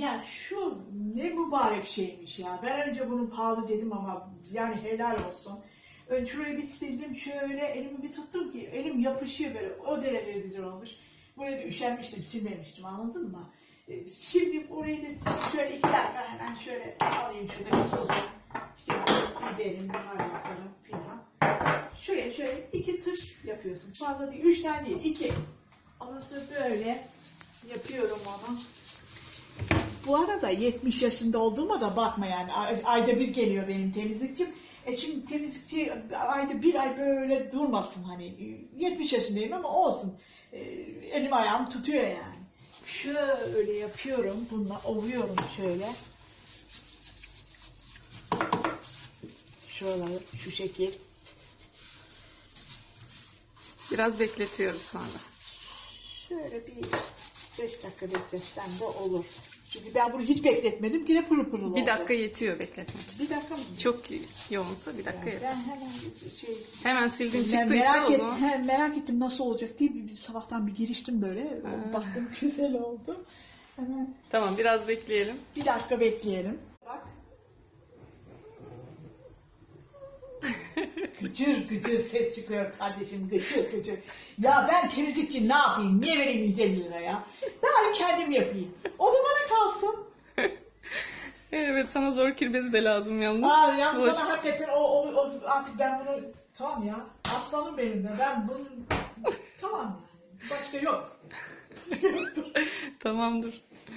Ya şu ne mübarek şeymiş ya. Ben önce bunun pahalı dedim ama yani helal olsun. Önce şurayı bir sildim şöyle elimi bir tuttum ki elim yapışıyor böyle o derece güzel olmuş. Buraya da üşenmiştim silmemiştim anladın mı? E, Şimdi orayı da şöyle iki dakika hemen şöyle alayım şurada bir tozu. İşte biberim, baharatlarım filan. Şuraya şöyle iki tık yapıyorsun. Fazla değil, üç tane değil, iki. Ondan sonra böyle yapıyorum onu. Bu arada 70 yaşında olduğuma da bakma yani. Ay- Ayda bir geliyor benim temizlikçim. E şimdi temizlikçi ayda bir ay böyle durmasın hani. 70 yaşındayım ama olsun. E, Elim ayağım tutuyor yani. Şöyle yapıyorum. Bununla ovuyorum şöyle. Şuraları şu şekil. Biraz bekletiyoruz sonra. Şöyle bir 5 dakika bekletsem de olur. Çünkü ben bunu hiç bekletmedim. Yine pırıl pırıl oldu. Bir dakika yetiyor bekletmek. Bir dakika mı? Çok yoğunsa bir dakika Yani yeter. ben hemen şey Hemen sildin çıktıysa merak, o zaman. he, merak ettim nasıl olacak diye bir, bir sabahtan bir giriştim böyle. Ha. Baktım güzel oldu. Hemen Tamam biraz bekleyelim. bir dakika bekleyelim. Gıcır gıcır ses çıkıyor kardeşim gıcır gıcır. Ya ben temizlikçi ne yapayım? Niye vereyim 150 lira ya? Bari kendim yapayım. O da bana kalsın. Evet sana zor kirbezi de lazım yalnız. Aa, yalnız Bulaşık- bana hakikaten o, o, o, artık ben bunu tamam ya aslanım benim de ben bunu tamam yani başka yok. Başka yoktur. Tamamdır.